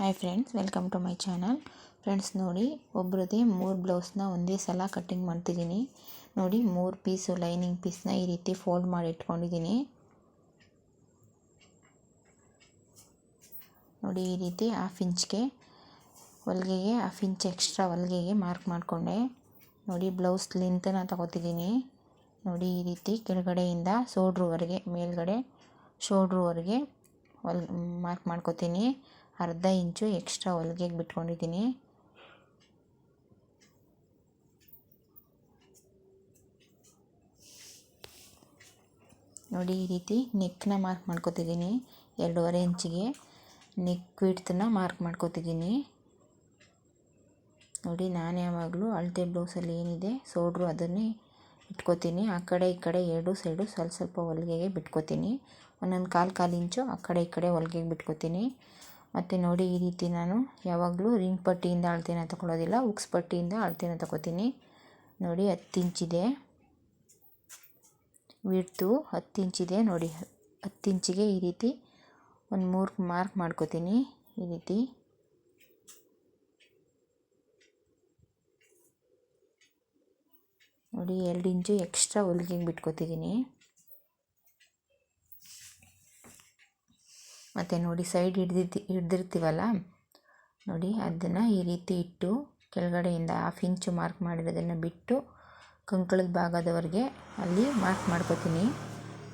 Hi friends welcome to my channel friends ನೋಡಿ, ಒಬ್ರದೇ ಮೂರು ಬ್ಲೌಸ್ನ ಒಂದೇ ಸಲ ಕಟ್ಟಿಂಗ್ ಮಾಡ್ತಿದ್ದೀನಿ. ನೋಡಿ, ಮೂರು ಪೀಸು ಲೈನಿಂಗ್ ಪೀಸ್ನ ಈ ರೀತಿ ಫೋಲ್ಡ್ ಮಾಡಿ ಇಟ್ಕೊಂಡಿದ್ದೀನಿ. ನೋಡಿ, ಈ ರೀತಿ ಹಾಫ್ ಇಂಚ್ಗೆ ಹೊಲಿಗೆಗೆ ಹಾಫ್ ಇಂಚ್ ಎಕ್ಸ್ಟ್ರಾ ಹೊಲಿಗೆಗೆ ಮಾರ್ಕ್ ಮಾಡಿಕೊಂಡೆ. ನೋಡಿ ಬ್ಲೌಸ್ ಲೆಂತನ್ನು ತಗೋತಿದ್ದೀನಿ. ನೋಡಿ, ಈ ರೀತಿ ಕೆಳಗಡೆಯಿಂದ ಸೋಡ್ರುವರೆಗೆ ಮೇಲ್ಗಡೆ ಶೋಲ್ಡ್ರುವರೆಗೆ ಹೊಲ್ ಮಾರ್ಕ್ ಮಾಡ್ಕೋತೀನಿ. ಅರ್ಧ ಇಂಚು ಎಕ್ಸ್ಟ್ರಾ ಹೊಲಿಗೆಗೆ ಬಿಟ್ಕೊಂಡಿದ್ದೀನಿ. ನೋಡಿ ಈ ರೀತಿ ನೆಕ್ನ ಮಾರ್ಕ್ ಮಾಡ್ಕೋತಿದ್ದೀನಿ, ಎರಡೂವರೆ ಇಂಚಿಗೆ. Neck ವಿಡ್ತನ್ನ mark ಮಾಡ್ಕೋತಿದ್ದೀನಿ. ನೋಡಿ ನಾನು ಯಾವಾಗಲೂ ಅಳತೆ ಬ್ಲೌಸಲ್ಲಿ ಏನಿದೆ ಸೋಡ್ರು ಅದನ್ನೇ ಇಟ್ಕೋತೀನಿ. ಆ ಕಡೆ ಈ ಕಡೆ ಎರಡು ಸೈಡು ಸ್ವಲ್ಪ ಸ್ವಲ್ಪ ಹೊಲಿಗೆಗೆ ಬಿಟ್ಕೋತೀನಿ. ಒಂದೊಂದು ಕಾಲು ಕಾಲು ಇಂಚು ಆ ಕಡೆ ಈ ಕಡೆ ಹೊಲಿಗೆಗೆ ಬಿಟ್ಕೋತೀನಿ. ಮತ್ತು ನೋಡಿ ಈ ರೀತಿ ನಾನು ಯಾವಾಗಲೂ ರಿಂಗ್ ಪಟ್ಟಿಯಿಂದ ಅಳತೆನ ತಗೊಳ್ಳೋದಿಲ್ಲ ಉಕ್ಸ್ ಪಟ್ಟಿಯಿಂದ ಅಳತೆನ ತಗೋತೀನಿ. ನೋಡಿ ಹತ್ತು ಇಂಚಿದೆ ವಿಡ್ತು ಹತ್ತು ಇಂಚಿದೆ ನೋಡಿ ಹತ್ತು ಇಂಚಿಗೆ ಈ ರೀತಿ ಒಂದು ಮೂರು ಮಾರ್ಕ್ ಮಾಡ್ಕೋತೀನಿ ಈ ರೀತಿ. ನೋಡಿ ಎರಡು ಇಂಚು ಎಕ್ಸ್ಟ್ರಾ ಹೊಲಿಗೆಗೆ ಬಿಟ್ಕೋತಿದ್ದೀನಿ. ಮತ್ತು ನೋಡಿ ಸೈಡ್ ಹಿಡ್ದಿದ್ದು ಹಿಡ್ದಿರ್ತೀವಲ್ಲ? ನೋಡಿ, ಅದನ್ನು ಈ ರೀತಿ ಇಟ್ಟು ಕೆಳಗಡೆಯಿಂದ ಹಾಫ್ ಇಂಚು ಮಾರ್ಕ್ ಮಾಡಿರೋದನ್ನು ಬಿಟ್ಟು ಕಂಕಳದ ಭಾಗದವರೆಗೆ ಅಲ್ಲಿ ಮಾರ್ಕ್ ಮಾಡ್ಕೋತೀನಿ.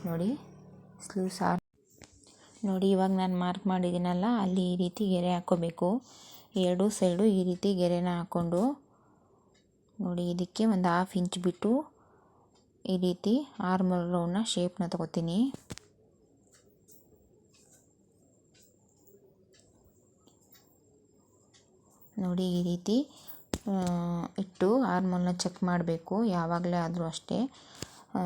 ನೋಡಿ ಸ್ಲೂ ಸಾರ್ ನೋಡಿ, ಇವಾಗ ನಾನು ಮಾರ್ಕ್ ಮಾಡಿದ್ದೀನಲ್ಲ, ಅಲ್ಲಿ ಈ ರೀತಿ ಗೆರೆ ಹಾಕ್ಕೋಬೇಕು ಎರಡೂ ಸೈಡು ಈ ರೀತಿ ಗೆರೆನ ಹಾಕ್ಕೊಂಡು ನೋಡಿ, ಇದಕ್ಕೆ ಒಂದು ಹಾಫ್ ಇಂಚ್ ಬಿಟ್ಟು ಈ ರೀತಿ ಆರ್ಮರ್ ರೌಂಡ್ನ ಶೇಪ್ನ ತಗೋತೀನಿ. ನೋಡಿ ಈ ರೀತಿ ಇಟ್ಟು ಹಾರ್ಮೋನ್ನ ಚೆಕ್ ಮಾಡಬೇಕು. ಯಾವಾಗಲೇ ಆದರೂ ಅಷ್ಟೇ.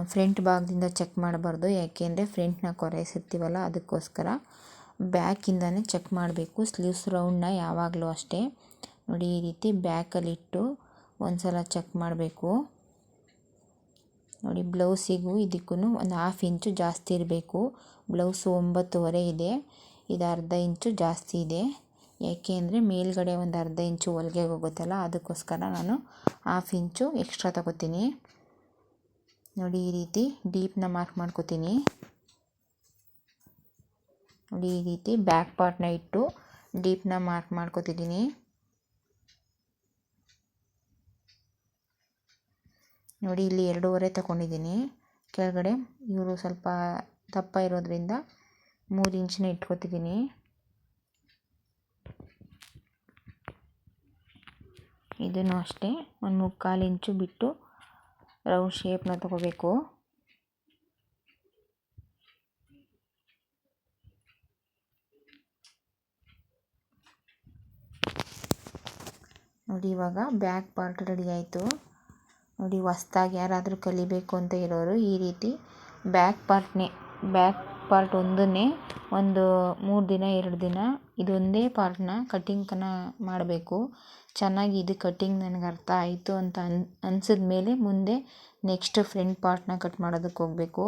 ಫ್ರಂಟ್ ಭಾಗದಿಂದ ಚೆಕ್ ಮಾಡಬಾರ್ದು. ಯಾಕೆಂದರೆ ಫ್ರಂಟ್ನ ಕೊರೆಸಿರ್ತೀವಲ್ಲ ಅದಕ್ಕೋಸ್ಕರ. ಬ್ಯಾಕಿಂದನೇ ಚೆಕ್ ಮಾಡಬೇಕು. ಸ್ಲೀವ್ಸ್ ರೌಂಡ್ನ ಯಾವಾಗಲೂ ಅಷ್ಟೇ. ನೋಡಿ ಈ ರೀತಿ ಬ್ಯಾಕಲ್ಲಿಟ್ಟು ಒಂದು ಸಲ ಚೆಕ್ ಮಾಡಬೇಕು. ನೋಡಿ ಬ್ಲೌಸಿಗೂ ಇದಕ್ಕೂ ಒಂದು ಹಾಫ್ ಇಂಚು ಜಾಸ್ತಿ ಇರಬೇಕು. ಬ್ಲೌಸು ಒಂಬತ್ತುವರೆ ಇದೆ. ಇದು ಅರ್ಧ ಇಂಚು ಜಾಸ್ತಿ ಇದೆ. ಏಕೆ ಅಂದರೆ ಮೇಲ್ಗಡೆ ಒಂದು ಅರ್ಧ ಇಂಚು ಹೊಲಿಗೆ ಹೋಗುತ್ತಲ್ಲ ಅದಕ್ಕೋಸ್ಕರ ನಾನು ಹಾಫ್ ಇಂಚು ಎಕ್ಸ್ಟ್ರಾ ತಗೋತೀನಿ. ನೋಡಿ ಈ ರೀತಿ ಡೀಪ್ನ ಮಾರ್ಕ್ ಮಾಡ್ಕೋತೀನಿ. ನೋಡಿ ಈ ರೀತಿ ಬ್ಯಾಕ್ ಪಾರ್ಟ್ನ ಇಟ್ಟು ಡೀಪ್ನ ಮಾರ್ಕ್ ಮಾಡ್ಕೋತಿದ್ದೀನಿ. ನೋಡಿ ಇಲ್ಲಿ ಎರಡೂವರೆ ತಗೊಂಡಿದ್ದೀನಿ. ಕೆಳಗಡೆ ಇವರು ಸ್ವಲ್ಪ ದಪ್ಪ ಇರೋದ್ರಿಂದ ಮೂರು ಇಂಚನ್ನ ಇಟ್ಕೋತಿದ್ದೀನಿ. ಇದನ್ನು ಅಷ್ಟೇ, ಒಂದು ಮುಕ್ಕಾಲು ಇಂಚು ಬಿಟ್ಟು ರೌಂಡ್ ಶೇಪ್ನ ತಗೋಬೇಕು. ನೋಡಿ, ಇವಾಗ ಬ್ಯಾಕ್ ಪಾರ್ಟ್ ರೆಡಿ ಆಯಿತು. ನೋಡಿ, ಹೊಸ್ದಾಗಿ ಯಾರಾದರೂ ಕಲಿಬೇಕು ಅಂತ ಇರೋರು ಈ ರೀತಿ ಬ್ಯಾಕ್ ಪಾರ್ಟ್ನೇ ಬ್ಯಾಕ್ ಪಾರ್ಟ್ ಒಂದನ್ನೇ ಒಂದು ಮೂರು ದಿನ, ಎರಡು ದಿನ ಇದೊಂದೇ ಪಾರ್ಟ್ನ ಕಟ್ಟಿಂಗ್ನ ಮಾಡಬೇಕು. ಚೆನ್ನಾಗಿ ಇದು ಕಟ್ಟಿಂಗ್ ನನಗೆ ಅರ್ಥ ಆಯಿತು ಅಂತ ಅನ್, ಅನ್ಸಿದ ಮೇಲೆ ಮುಂದೆ ನೆಕ್ಸ್ಟ್ ಫ್ರಂಟ್ ಪಾರ್ಟ್ನ ಕಟ್ ಮಾಡೋದಕ್ಕೆ ಹೋಗಬೇಕು.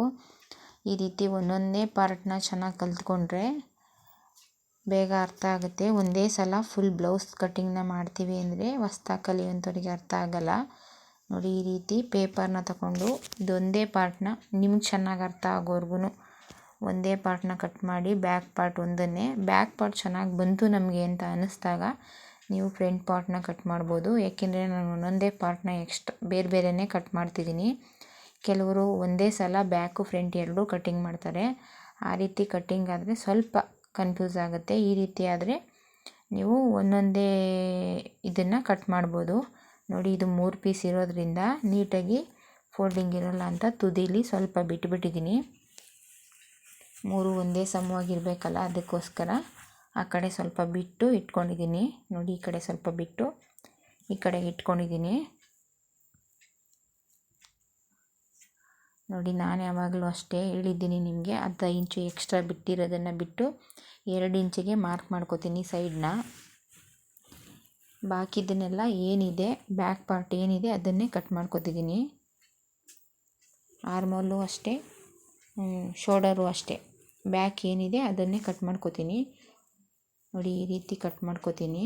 ಈ ರೀತಿ ಒಂದೊಂದೇ ಪಾರ್ಟ್ನ ಚೆನ್ನಾಗಿ ಕಲಿತ್ಕೊಂಡ್ರೆ ಬೇಗ ಅರ್ಥ ಆಗುತ್ತೆ. ಒಂದೇ ಸಲ ಫುಲ್ ಬ್ಲೌಸ್ ಕಟ್ಟಿಂಗ್ನ ಮಾಡ್ತೀವಿ ಅಂದರೆ ಹೊಸ್ದಾಗಿ ಕಲಿಯುವಂಥವ್ರಿಗೆ ಅರ್ಥ ಆಗಲ್ಲ. ನೋಡಿ ಈ ರೀತಿ ಪೇಪರ್ನ ತಗೊಂಡು ಇದೊಂದೇ ಪಾರ್ಟ್ನ ನಿಮ್ಗೆ ಚೆನ್ನಾಗಿ ಅರ್ಥ ಆಗೋವರೆಗೂ ಒಂದೇ ಪಾರ್ಟ್ನ ಕಟ್ ಮಾಡಿ ಬ್ಯಾಕ್ ಪಾರ್ಟ್ ಒಂದನ್ನೇ. ಬ್ಯಾಕ್ ಪಾರ್ಟ್ ಚೆನ್ನಾಗಿ ಬಂತು ನಮಗೆ ಅಂತ ಅನ್ನಿಸ್ದಾಗ ನೀವು ಫ್ರಂಟ್ ಪಾರ್ಟ್ನ ಕಟ್ ಮಾಡ್ಬೋದು. ಏಕೆಂದರೆ ನಾನು ಒಂದೊಂದೇ ಪಾರ್ಟ್ನ ಎಕ್ಸ್ಟ್ರಾ ಬೇರೆ ಬೇರೆಯೇ ಕಟ್ ಮಾಡ್ತಿದ್ದೀನಿ. ಕೆಲವರು ಒಂದೇ ಸಲ ಬ್ಯಾಕು ಫ್ರಂಟ್ ಎರಡೂ ಕಟ್ಟಿಂಗ್ ಮಾಡ್ತಾರೆ. ಆ ರೀತಿ ಕಟ್ಟಿಂಗ್ ಆದರೆ ಸ್ವಲ್ಪ ಕನ್ಫ್ಯೂಸ್ ಆಗುತ್ತೆ. ಈ ರೀತಿ ಆದರೆ ನೀವು ಒಂದೊಂದೇ ಇದನ್ನು ಕಟ್ ಮಾಡ್ಬೋದು. ನೋಡಿ, ಇದು ಮೂರು ಪೀಸ್ ಇರೋದ್ರಿಂದ ನೀಟಾಗಿ ಫೋಲ್ಡಿಂಗ್ ಇರೋಲ್ಲ ಅಂತ ತುದಿಲಿ ಸ್ವಲ್ಪ ಬಿಟ್ಟುಬಿಟ್ಟಿದ್ದೀನಿ ಮೂರು ಒಂದೇ ಸಮವಾಗಿರಬೇಕಲ್ಲ ಅದಕ್ಕೋಸ್ಕರ ಆ ಕಡೆ ಸ್ವಲ್ಪ ಬಿಟ್ಟು ಇಟ್ಕೊಂಡಿದ್ದೀನಿ. ನೋಡಿ, ಈ ಕಡೆ ಸ್ವಲ್ಪ ಬಿಟ್ಟು ಈ ಕಡೆ ಇಟ್ಕೊಂಡಿದ್ದೀನಿ. ನೋಡಿ, ನಾನು ಯಾವಾಗಲೂ ಅಷ್ಟೇ ಹೇಳಿದ್ದೀನಿ ನಿಮಗೆ. ಅರ್ಧ ಇಂಚು ಎಕ್ಸ್ಟ್ರಾ ಬಿಟ್ಟಿರೋದನ್ನು ಬಿಟ್ಟು ಎರಡು ಇಂಚಿಗೆ ಮಾರ್ಕ್ ಮಾಡ್ಕೋತೀನಿ ಸೈಡ್ನ. ಬಾಕಿದನ್ನೆಲ್ಲ ಏನಿದೆ, ಬ್ಯಾಕ್ ಪಾರ್ಟ್ ಏನಿದೆ ಅದನ್ನೇ ಕಟ್ ಮಾಡ್ಕೋತಿದ್ದೀನಿ. ಆರ್ಮೋಲು ಅಷ್ಟೇ ಶೋಲ್ಡರು ಅಷ್ಟೇ. ಬ್ಯಾಕ್ ಏನಿದೆ ಅದನ್ನೇ ಕಟ್ ಮಾಡ್ಕೋತೀನಿ. ನೋಡಿ, ಈ ರೀತಿ ಕಟ್ ಮಾಡ್ಕೋತೀನಿ.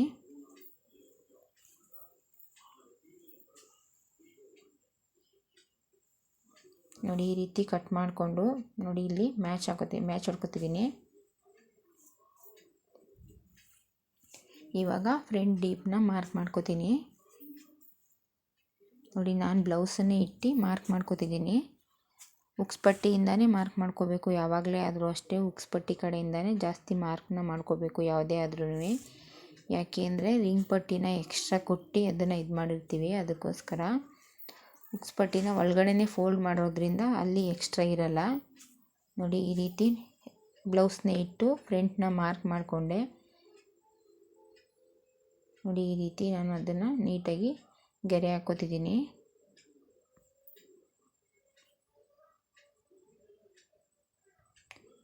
ನೋಡಿ, ಈ ರೀತಿ ಕಟ್ ಮಾಡಿಕೊಂಡು, ನೋಡಿ, ಇಲ್ಲಿ ಮ್ಯಾಚ್ ಹಾಕೋತೀನಿ ಮ್ಯಾಚ್ ಹೊಡ್ಕೊತಿದ್ದೀನಿ ಇವಾಗ ಫ್ರಂಟ್ ಡೀಪ್ನ ಮಾರ್ಕ್ ಮಾಡ್ಕೋತೀನಿ. ನೋಡಿ, ನಾನು ಬ್ಲೌಸನ್ನೇ ಇಟ್ಟು ಮಾರ್ಕ್ ಮಾಡ್ಕೋತಿದ್ದೀನಿ ಉಕ್ಸ್ ಪಟ್ಟಿಯಿಂದನೇ ಮಾರ್ಕ್ ಮಾಡ್ಕೋಬೇಕು. ಯಾವಾಗಲೇ ಆದರೂ ಅಷ್ಟೇ ಉಕ್ಸ್ ಪಟ್ಟಿ ಕಡೆಯಿಂದನೇ ಜಾಸ್ತಿ ಮಾರ್ಕ್ನ ಮಾಡ್ಕೋಬೇಕು ಯಾವುದೇ ಆದ್ರೂ ಯಾಕೆ ಅಂದರೆ ರಿಂಗ್ ಪಟ್ಟಿನ ಎಕ್ಸ್ಟ್ರಾ ಕೊಟ್ಟು ಅದನ್ನು ಇದು ಮಾಡಿರ್ತೀವಿ. ಅದಕ್ಕೋಸ್ಕರ ಉಕ್ಸ್ ಪಟ್ಟಿನ ಒಳಗಡೆನೇ ಫೋಲ್ಡ್ ಮಾಡೋದ್ರಿಂದ ಅಲ್ಲಿ ಎಕ್ಸ್ಟ್ರಾ ಇರಲ್ಲ. ನೋಡಿ ಈ ರೀತಿ ಬ್ಲೌಸ್ನ ಇಟ್ಟು ಫ್ರಂಟ್ನ ಮಾರ್ಕ್ ಮಾಡಿಕೊಂಡೆ. ನೋಡಿ ಈ ರೀತಿ ನಾನು ಅದನ್ನು ನೀಟಾಗಿ ಗೆರೆ ಹಾಕೋತಿದ್ದೀನಿ.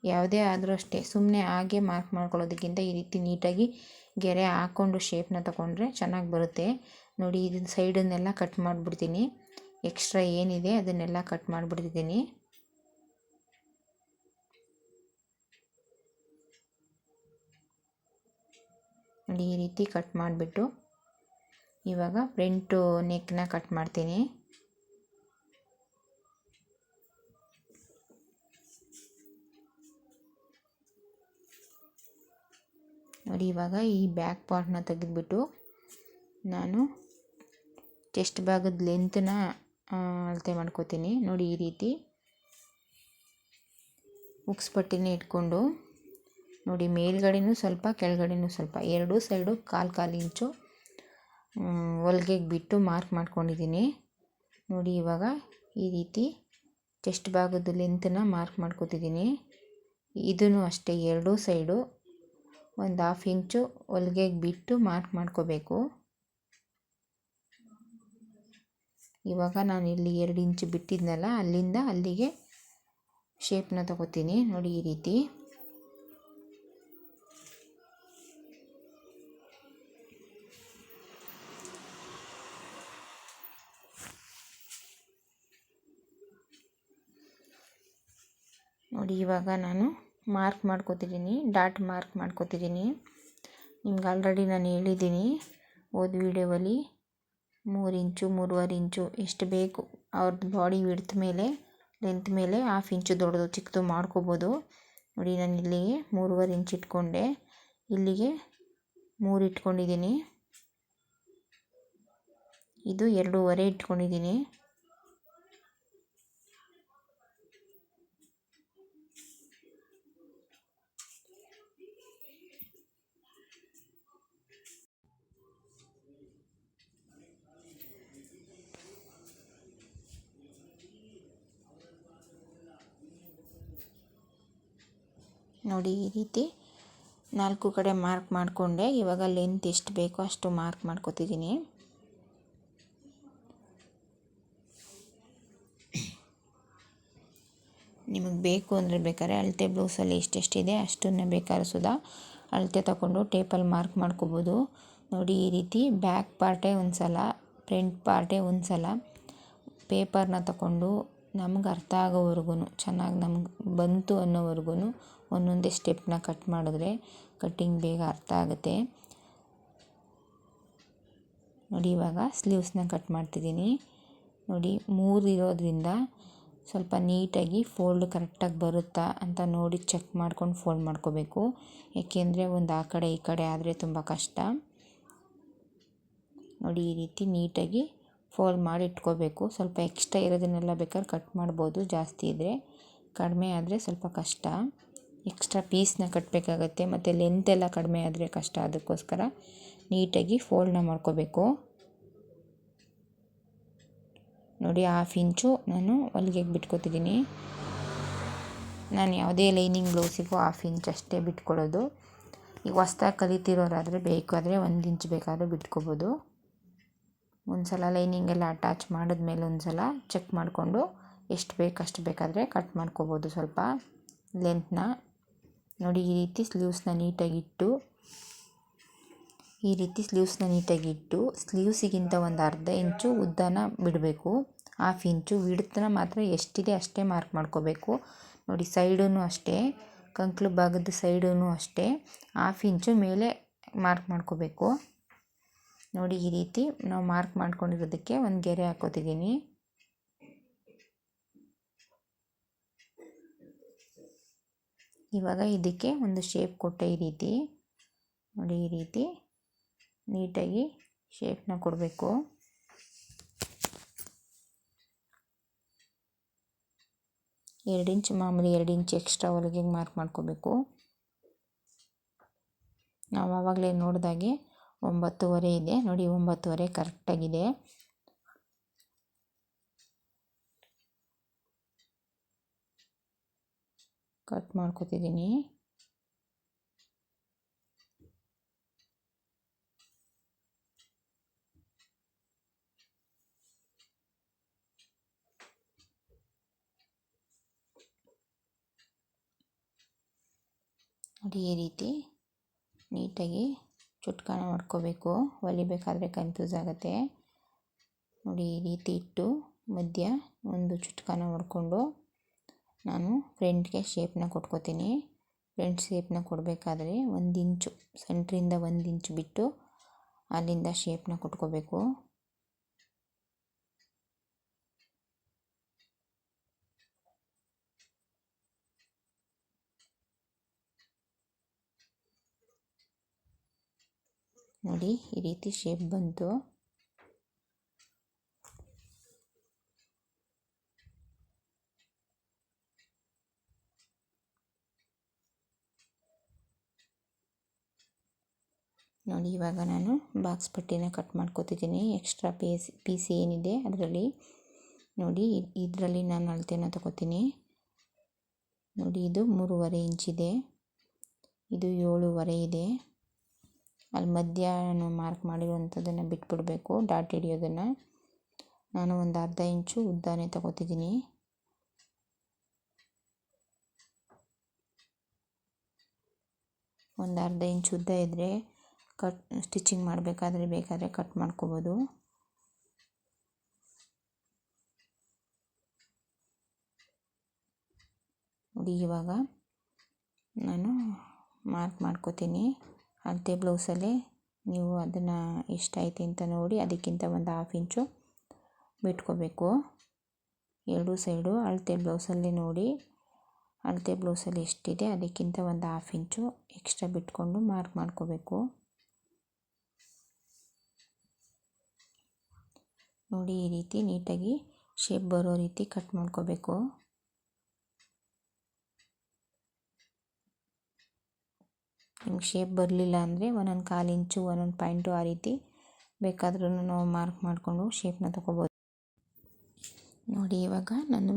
ಯಾವುದೇ ಆದರೂ ಅಷ್ಟೇ ಸುಮ್ಮನೆ ಹಾಗೆ ಮಾರ್ಕ್ ಮಾಡ್ಕೊಳ್ಳೋದಕ್ಕಿಂತ ಈ ರೀತಿ ನೀಟಾಗಿ ಗೆರೆ ಹಾಕ್ಕೊಂಡು ಶೇಪ್ನ ತಗೊಂಡ್ರೆ ಚೆನ್ನಾಗಿ ಬರುತ್ತೆ. ನೋಡಿ ಇದನ್ನ ಸೈಡನ್ನೆಲ್ಲ ಕಟ್ ಮಾಡಿಬಿಡ್ತೀನಿ. ಎಕ್ಸ್ಟ್ರಾ ಏನಿದೆ ಅದನ್ನೆಲ್ಲ ಕಟ್ ಮಾಡಿಬಿಡ್ತಿದ್ದೀನಿ. ನೋಡಿ, ಈ ರೀತಿ ಕಟ್ ಮಾಡಿಬಿಟ್ಟು ಇವಾಗ ಫ್ರಂಟು ನೆಕ್ನ ಕಟ್ ಮಾಡ್ತೀನಿ. ನೋಡಿ, ಇವಾಗ ಈ ಬ್ಯಾಕ್ ಪಾರ್ಟ್ನ ತೆಗೆದುಬಿಟ್ಟು ನಾನು ಚೆಸ್ಟ್ ಭಾಗದ ಲೆಂತ್ನ ಅಳತೆ ಮಾಡ್ಕೋತೀನಿ. ನೋಡಿ, ಈ ರೀತಿ ಉಕ್ಸ್ ಪಟ್ಟಿನ ಇಟ್ಕೊಂಡು, ನೋಡಿ, ಮೇಲ್ಗಡೆನೂ ಸ್ವಲ್ಪ, ಕೆಳಗಡೆನೂ ಸ್ವಲ್ಪ, ಎರಡೂ ಸೈಡು ಕಾಲು ಕಾಲು ಇಂಚು ಹೊಲ್ಗೆಗೆ ಬಿಟ್ಟು ಮಾರ್ಕ್ ಮಾಡ್ಕೊಂಡಿದ್ದೀನಿ. ನೋಡಿ, ಇವಾಗ ಈ ರೀತಿ ಚೆಸ್ಟ್ ಭಾಗದ ಲೆಂತನ್ನ ಮಾರ್ಕ್ ಮಾಡ್ಕೋತಿದ್ದೀನಿ. ಇದೂ ಅಷ್ಟೇ, ಎರಡೂ ಸೈಡು ಒಂದು ಹಾಫ್ ಇಂಚು ಹೊಲ್ಗೆಗೆ ಬಿಟ್ಟು ಮಾರ್ಕ್ ಮಾಡ್ಕೋಬೇಕು. ಇವಾಗ ನಾನು ಇಲ್ಲಿ ಎರಡು ಇಂಚು ಬಿಟ್ಟಿದ್ನಲ್ಲ, ಅಲ್ಲಿಂದ ಅಲ್ಲಿಗೆ ಶೇಪ್ನ ತಗೋತೀನಿ. ನೋಡಿ ಈ ರೀತಿ. ನೋಡಿ ಇವಾಗ ನಾನು ಮಾರ್ಕ್ ಮಾಡ್ಕೋತಿದ್ದೀನಿ ಡಾಟ್ ಮಾರ್ಕ್ ಮಾಡ್ಕೋತಿದ್ದೀನಿ ನಿಮ್ಗೆ ಆಲ್ರೆಡಿ ನಾನು ಹೇಳಿದ್ದೀನಿ ಹೋದ ವೀಡಿಯೋವಲ್ಲಿ ಮೂರು ಇಂಚು, ಮೂರುವರೆ ಇಂಚು ಎಷ್ಟು ಬೇಕು. ಅವ್ರದ್ದು ಬಾಡಿ ವಿಡ್ತ್ ಮೇಲೆ ಲೆಂತ್ ಮೇಲೆ ಹಾಫ್ ಇಂಚು ದೊಡ್ಡದು, ಚಿಕ್ಕದು ಮಾಡ್ಕೋಬೋದು. ನೋಡಿ, ನಾನು ಇಲ್ಲಿಗೆ ಮೂರುವರೆ ಇಂಚ್ ಇಟ್ಕೊಂಡೆ. ಇಲ್ಲಿಗೆ ಮೂರು ಇಟ್ಕೊಂಡಿದ್ದೀನಿ ಇದು ಎರಡೂವರೆ ಇಟ್ಕೊಂಡಿದ್ದೀನಿ ನೋಡಿ ಈ ರೀತಿ ನಾಲ್ಕು ಕಡೆ ಮಾರ್ಕ್ ಮಾಡಿಕೊಂಡೆ. ಇವಾಗ ಲೆಂತ್ ಎಷ್ಟು ಬೇಕೋ ಅಷ್ಟು ಮಾರ್ಕ್ ಮಾಡ್ಕೋತಿದ್ದೀನಿ. ನಿಮಗೆ ಬೇಕು ಅಂದರೆ ಬೇಕಾದ್ರೆ ಅಳತೆ ಬ್ಲೌಸಲ್ಲಿ ಎಷ್ಟೆಷ್ಟಿದೆ ಅಷ್ಟನ್ನೇ ಬೇಕಾದ್ರೆ ಸುಧಾ ಅಳತೆ ತಗೊಂಡು ಟೇಪಲ್ಲಿ ಮಾರ್ಕ್ ಮಾಡ್ಕೋಬೋದು. ನೋಡಿ ಈ ರೀತಿ ಬ್ಯಾಕ್ ಪಾರ್ಟೇ ಒಂದು ಸಲ ಫ್ರಂಟ್ ಪಾರ್ಟೇ ಒಂದು ಸಲ ಪೇಪರ್ನ ತಗೊಂಡು ನಮ್ಗೆ ಅರ್ಥ ಆಗೋವರೆಗೂ ಚೆನ್ನಾಗಿ ನಮ್ಗೆ ಬಂತು ಅನ್ನೋವರೆಗೂ ಒಂದೊಂದೇ ಸ್ಟೆಪ್ನ ಕಟ್ ಮಾಡಿದ್ರೆ ಕಟ್ಟಿಂಗ್ ಬೇಗ ಅರ್ಥ ಆಗುತ್ತೆ. ನೋಡಿ, ಇವಾಗ ಸ್ಲೀವ್ಸ್ನ ಕಟ್ ಮಾಡ್ತಿದ್ದೀನಿ. ನೋಡಿ, ಮೂರು ಇರೋದ್ರಿಂದ ಸ್ವಲ್ಪ ನೀಟಾಗಿ ಫೋಲ್ಡ್ ಕರೆಕ್ಟಾಗಿ ಬರುತ್ತಾ ಅಂತ ನೋಡಿ ಚೆಕ್ ಮಾಡ್ಕೊಂಡು ಫೋಲ್ಡ್ ಮಾಡ್ಕೋಬೇಕು. ಏಕೆಂದರೆ ಒಂದು ಆ ಕಡೆ ಈ ಕಡೆ ಆದರೆ ತುಂಬ ಕಷ್ಟ. ನೋಡಿ, ಈ ರೀತಿ ನೀಟಾಗಿ ಫೋಲ್ಡ್ ಮಾಡಿ ಇಟ್ಕೋಬೇಕು. ಸ್ವಲ್ಪ ಎಕ್ಸ್ಟ್ರಾ ಇರೋದನ್ನೆಲ್ಲ ಬೇಕಾದ್ರೆ ಕಟ್ ಮಾಡ್ಬೋದು. ಜಾಸ್ತಿ ಇದ್ದರೆ ಕಡಿಮೆ ಆದರೆ ಸ್ವಲ್ಪ ಕಷ್ಟ. ಎಕ್ಸ್ಟ್ರಾ ಪೀಸ್ನ ಕಟ್ಟಬೇಕಾಗತ್ತೆ ಮತ್ತು ಲೆಂತ್ ಎಲ್ಲ ಕಡಿಮೆ ಆದರೆ ಕಷ್ಟ ಅದಕ್ಕೋಸ್ಕರ ನೀಟಾಗಿ ಫೋಲ್ಡ್ನ ಮಾಡ್ಕೋಬೇಕು. ನೋಡಿ ಹಾಫ್ ಇಂಚು ನಾನು ಹೊಲಿಗೆಗೆ ಬಿಟ್ಕೊತಿದ್ದೀನಿ. ನಾನು ಯಾವುದೇ ಲೈನಿಂಗ್ ಬ್ಲೌಸಿಗೂ ಹಾಫ್ ಇಂಚ್ ಅಷ್ಟೇ ಬಿಟ್ಕೊಡೋದು. ಈಗ ಹೊಸ್ದಾಗಿ ಕಲಿತಿರೋರಾದರೆ ಬೇಕಾದರೆ ಒಂದು ಇಂಚ್ ಬೇಕಾದರೂ ಬಿಟ್ಕೋಬೋದು. ಒಂದು ಸಲ ಲೈನಿಂಗೆಲ್ಲ ಅಟ್ಯಾಚ್ ಮಾಡಿದ್ಮೇಲೆ ಒಂದು ಸಲ ಚೆಕ್ ಮಾಡಿಕೊಂಡು ಎಷ್ಟು ಬೇಕು ಅಷ್ಟು ಬೇಕಾದರೆ ಕಟ್ ಮಾಡ್ಕೋಬೋದು ಸ್ವಲ್ಪ ಲೆಂತ್ನ ನೋಡಿ, ಈ ರೀತಿ ಸ್ಲೀವ್ಸ್ನ ನೀಟಾಗಿಟ್ಟು, ಈ ರೀತಿ ಸ್ಲೀವ್ಸ್ನ ನೀಟಾಗಿಟ್ಟು ಸ್ಲೀವ್ಸಿಗಿಂತ ಒಂದು ಅರ್ಧ ಇಂಚು ಉದ್ದನ ಬಿಡಬೇಕು. ಹಾಫ್ ಇಂಚು ವಿಡ್ತನ ಮಾತ್ರ ಎಷ್ಟಿದೆ ಅಷ್ಟೇ ಮಾರ್ಕ್ ಮಾಡ್ಕೋಬೇಕು. ನೋಡಿ ಸೈಡೂ ಅಷ್ಟೇ, ಕಂಕ್ಲು ಭಾಗದ ಸೈಡೂ ಅಷ್ಟೇ ಹಾಫ್ ಇಂಚು ಮೇಲೆ ಮಾರ್ಕ್ ಮಾಡ್ಕೋಬೇಕು. ನೋಡಿ, ಈ ರೀತಿ ನಾವು ಮಾರ್ಕ್ ಮಾಡ್ಕೊಂಡಿರೋದಕ್ಕೆ ಒಂದು ಗೆರೆ ಹಾಕೋತಿದ್ದೀನಿ. ಇವಾಗ ಇದಕ್ಕೆ ಒಂದು ಶೇಪ್ ಕೊಟ್ಟೆ ಈ ರೀತಿ. ನೋಡಿ ಈ ರೀತಿ ನೀಟಾಗಿ ಶೇಪ್ನ ಕೊಡಬೇಕು. ಎರಡು ಇಂಚ್ ಮಾಮೂಲಿ ಎರಡು ಇಂಚ್ ಎಕ್ಸ್ಟ್ರಾ ಹೊಲಿಗೆ ಮಾರ್ಕ್ ಮಾಡ್ಕೋಬೇಕು. ನಾವು ಆವಾಗಲೇ ನೋಡಿದಾಗೆ ಒಂಬತ್ತುವರೆ ಇದೆ. ನೋಡಿ ಒಂಬತ್ತುವರೆ ಕರೆಕ್ಟಾಗಿದೆ ಕಟ್ ಮಾಡ್ಕೋತಿದ್ದೀನಿ ನೋಡಿ ಈ ರೀತಿ ನೀಟಾಗಿ ಚುಟ್ಕಾಣ ಮಾಡ್ಕೋಬೇಕು. ಹೊಲಿಬೇಕಾದ್ರೆ ಕನ್ಫ್ಯೂಸ್ ಆಗುತ್ತೆ. ನೋಡಿ ಈ ರೀತಿ ಇಟ್ಟು ಮಧ್ಯ ಒಂದು ಚುಟ್ಕಾಣ ಮಾಡಿಕೊಂಡು ನಾನು ಫ್ರಂಟ್ಗೆ ಶೇಪನ್ನ ಕೊಟ್ಕೋತೀನಿ. ಫ್ರಂಟ್ ಶೇಪನ್ನ ಕೊಡಬೇಕಾದ್ರೆ ಒಂದು ಇಂಚು, ಸೆಂಟ್ರಿಂದ ಒಂದು ಇಂಚು ಬಿಟ್ಟು ಅಲ್ಲಿಂದ ಶೇಪನ್ನ ಕೊಟ್ಕೋಬೇಕು. ನೋಡಿ, ಈ ರೀತಿ ಶೇಪ್ ಬಂತು. ನೋಡಿ, ಇವಾಗ ನಾನು ಬಾಕ್ಸ್ ಪಟ್ಟಿನ ಕಟ್ ಮಾಡ್ಕೋತಿದ್ದೀನಿ. ಎಕ್ಸ್ಟ್ರಾ ಪೀಸ್ ಪೀಸ್ ಏನಿದೆ ಅದರಲ್ಲಿ. ನೋಡಿ ಇದರಲ್ಲಿ ನಾನು ಅಳತೆನ ತಗೋತೀನಿ. ನೋಡಿ, ಇದು ಮೂರುವರೆ ಇಂಚಿದೆ ಇದು. ಏಳುವರೆ ಇದೆ. ಅಲ್ಲಿ ಮಧ್ಯ ನಾನು ಮಾರ್ಕ್ ಮಾಡಿರುವಂಥದ್ದನ್ನು ಬಿಟ್ಬಿಡಬೇಕು ಡಾಟ್ ಹಿಡಿಯೋದನ್ನು. ನಾನು ಒಂದು ಅರ್ಧ ಇಂಚು ಉದ್ದಾನೆ ತಗೋತಿದ್ದೀನಿ. ಒಂದು ಅರ್ಧ ಇಂಚು ಉದ್ದ ಇದ್ದರೆ ಕಟ್, ಸ್ಟಿಚಿಂಗ್ ಮಾಡಬೇಕಾದ್ರೆ ಬೇಕಾದರೆ ಕಟ್ ಮಾಡ್ಕೋಬೋದು. ನೋಡಿ ಇವಾಗ ನಾನು ಮಾರ್ಕ್ ಮಾಡ್ಕೋತೀನಿ. ಅಳತೆ ಬ್ಲೌಸಲ್ಲಿ ನೀವು ಅದನ್ನು ಎಷ್ಟೈತೆ ಅಂತ ನೋಡಿ ಅದಕ್ಕಿಂತ ಒಂದು ಹಾಫ್ ಇಂಚು ಬಿಟ್ಕೋಬೇಕು. ಎರಡೂ ಸೈಡು ಅಳತೆ ಬ್ಲೌಸಲ್ಲಿ ನೋಡಿ. ಅಳತೆ ಬ್ಲೌಸಲ್ಲಿ ಎಷ್ಟಿದೆ ಅದಕ್ಕಿಂತ ಒಂದು ಹಾಫ್ ಇಂಚು ಎಕ್ಸ್ಟ್ರಾ ಬಿಟ್ಕೊಂಡು ಮಾರ್ಕ್ ಮಾಡ್ಕೋಬೇಕು. ನೋಡಿ ಈ ರೀತಿ ನೀಟಾಗಿ ಶೇಪ್ ಬರೋ ರೀತಿ ಕಟ್ ಮಾಡ್ಕೋಬೇಕು. ನಿಮ್ಗೆ ಶೇಪ್ ಬರಲಿಲ್ಲ ಅಂದರೆ ಒಂದೊಂದು ಕಾಲು ಇಂಚು, ಒಂದೊಂದು ಪಾಯಿಂಟು ಆ ರೀತಿ ಬೇಕಾದ್ರೂ ನಾವು ಮಾರ್ಕ್ ಮಾಡಿಕೊಂಡು ಶೇಪ್ನ ತೊಗೋಬೋದು. ನೋಡಿ ಇವಾಗ ನಾನು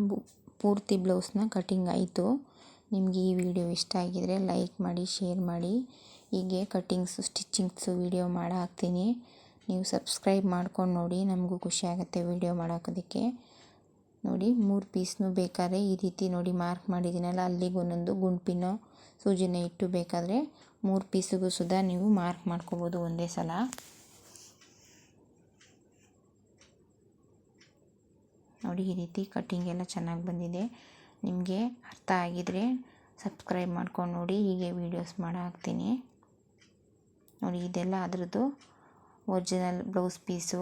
ಪೂರ್ತಿ ಬ್ಲೌಸ್ನ ಕಟಿಂಗ್ ಆಯಿತು. ನಿಮಗೆ ಈ ವಿಡಿಯೋ ಇಷ್ಟ ಆಗಿದರೆ ಲೈಕ್ ಮಾಡಿ ಶೇರ್ ಮಾಡಿ. ಹೀಗೆ ಕಟ್ಟಿಂಗ್ಸು ಸ್ಟಿಚಿಂಗ್ಸು ವಿಡಿಯೋ ಮಾಡಿ ಹಾಕ್ತೀನಿ. ನೀವು ಸಬ್ಸ್ಕ್ರೈಬ್ ಮಾಡ್ಕೊಂಡು ನೋಡಿ, ನಮಗೂ ಖುಷಿ ಆಗುತ್ತೆ ವಿಡಿಯೋ ಮಾಡೋಕೋದಕ್ಕೆ. ನೋಡಿ, ಮೂರು ಪೀಸ್ನು ಬೇಕಾದ್ರೆ ಈ ರೀತಿ ನೋಡಿ ಮಾರ್ಕ್ ಮಾಡಿದ್ದೀನಲ್ಲ, ಅಲ್ಲಿಗೆ ಒಂದೊಂದು ಗುಂಪಿನೋ ಸೂಜಿನ ಇಟ್ಟು ಬೇಕಾದರೆ ಮೂರು ಪೀಸಿಗೂ ಸುಧಾ ನೀವು ಮಾರ್ಕ್ ಮಾಡ್ಕೋಬೋದು ಒಂದೇ ಸಲ. ನೋಡಿ, ಈ ರೀತಿ ಕಟ್ಟಿಂಗ್ ಎಲ್ಲ ಚೆನ್ನಾಗಿ ಬಂದಿದೆ. ನಿಮಗೆ ಅರ್ಥ ಆಗಿದರೆ ಸಬ್ಸ್ಕ್ರೈಬ್ ಮಾಡ್ಕೊಂಡು ನೋಡಿ, ಹೀಗೆ ವೀಡಿಯೋಸ್ ಮಾಡಿ ಹಾಕ್ತೀನಿ ನೋಡಿ, ಇದೆಲ್ಲ ಅದರದ್ದು ಒರಿಜಿನಲ್ ಬ್ಲೌಸ್ ಪೀಸು